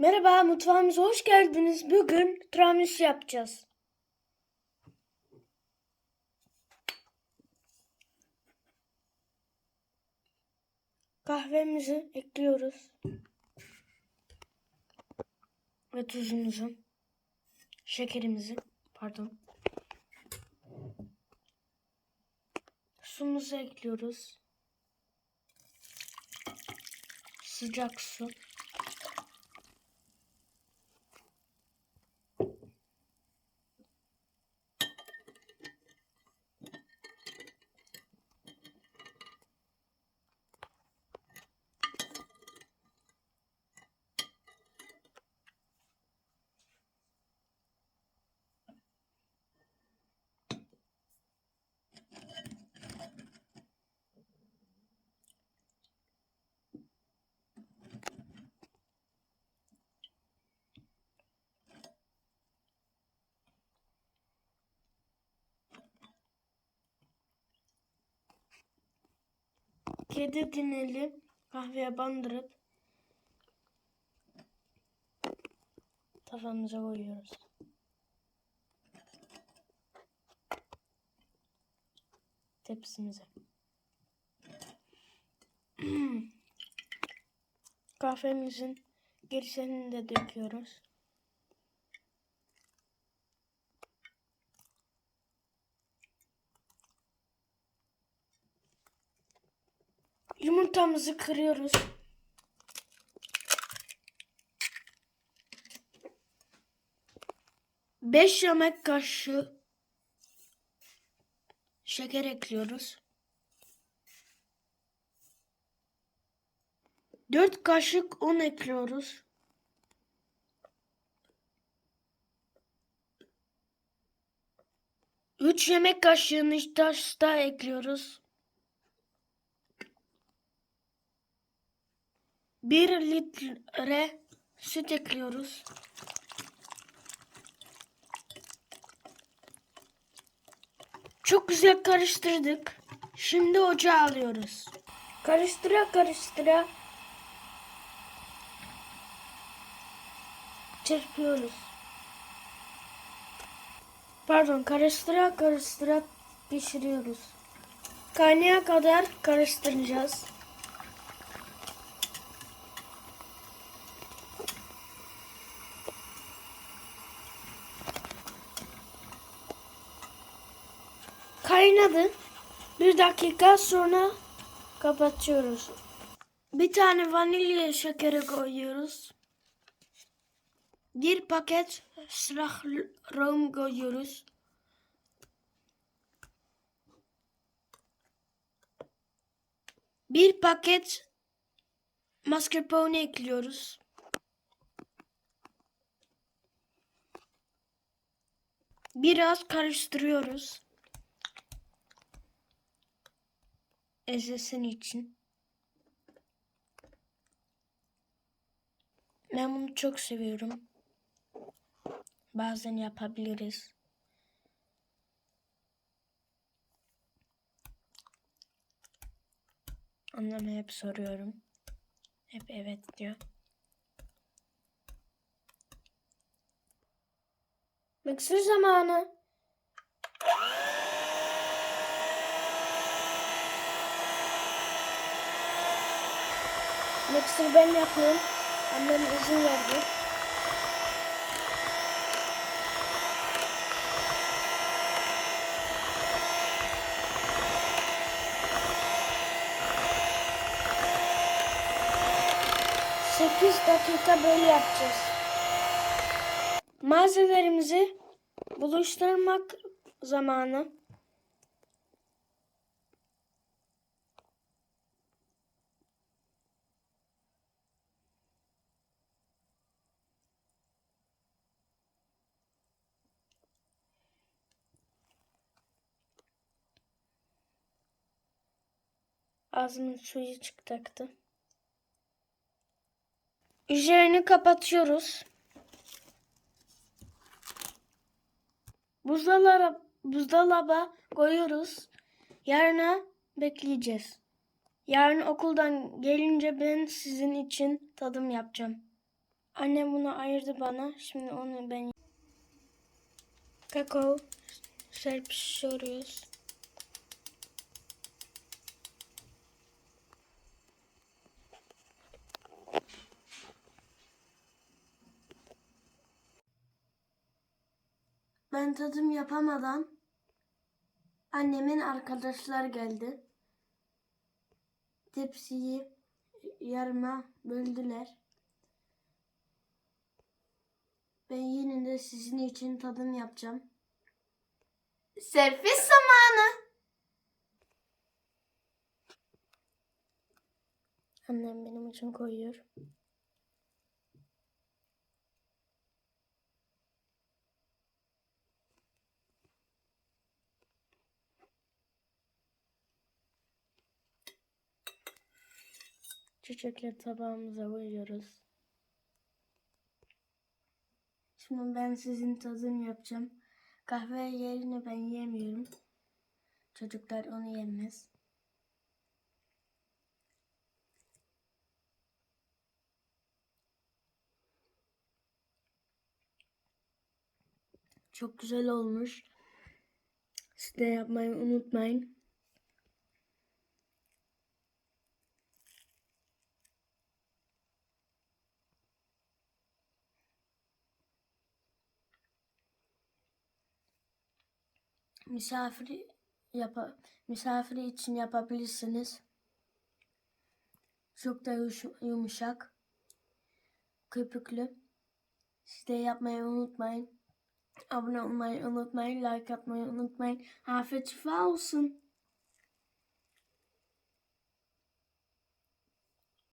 Merhaba, mutfağımıza hoş geldiniz. Bugün tiramisu yapacağız. Kahvemizi ekliyoruz. Ve tuzumuzu, şekerimizi, pardon. Sumuzu ekliyoruz. Sıcak su. Kedi dineli kahveye bandırıp tavamıza koyuyoruz. Tepsimize. Kahvemizin gerisini de döküyoruz. Yumurtamızı kırıyoruz. Beş yemek kaşığı şeker ekliyoruz. Dört kaşık un ekliyoruz. Üç yemek kaşığı nişasta ekliyoruz. 1 litre süt ekliyoruz. Çok güzel karıştırdık. Şimdi ocağa alıyoruz. Karıştıra karıştıra çırpıyoruz. Pardon, karıştıra karıştıra pişiriyoruz. Kaynaya kadar karıştıracağız. Kaynadı. Bir dakika sonra kapatıyoruz. Bir tane vanilya şekeri koyuyoruz. Bir paket rom koyuyoruz. Bir paket mascarpone ekliyoruz. Biraz karıştırıyoruz. Ezilsin için. Ben bunu çok seviyorum. Bazen yapabiliriz. Anneme hep soruyorum. Hep evet diyor. Mixer zamanı. Mixer ben yapıyorum. Annem izin verdi. Sekiz dakika böyle yapacağız. Malzemelerimizi buluşturmak zamanı. Ağzımın suyu çıkacaktı. Üzerini kapatıyoruz. Buzdolabı, buzdolaba koyuyoruz. Yarına bekleyeceğiz. Yarın okuldan gelince ben sizin için tadım yapacağım. Annem bunu ayırdı bana. Şimdi onu ben kakao serpiştiriyoruz. Ben tadım yapamadan annemin arkadaşlar geldi. Tepsiyi yarıma böldüler. Ben yine de sizin için tadım yapacağım. Servis zamanı. Annem benim için koyuyor. Çiçekleri tabağımıza koyuyoruz. Şimdi ben sizin tadım yapacağım. Kahve yerine ben yemiyorum. Çocuklar onu yemez. Çok güzel olmuş. Siz de yapmayı unutmayın. Misafiri yapa misafiri için yapabilirsiniz. Çok da yumuşak. Köpüklü. Siz de yapmayı unutmayın. Abone olmayı unutmayın. Like atmayı unutmayın. Afiyet şifa olsun.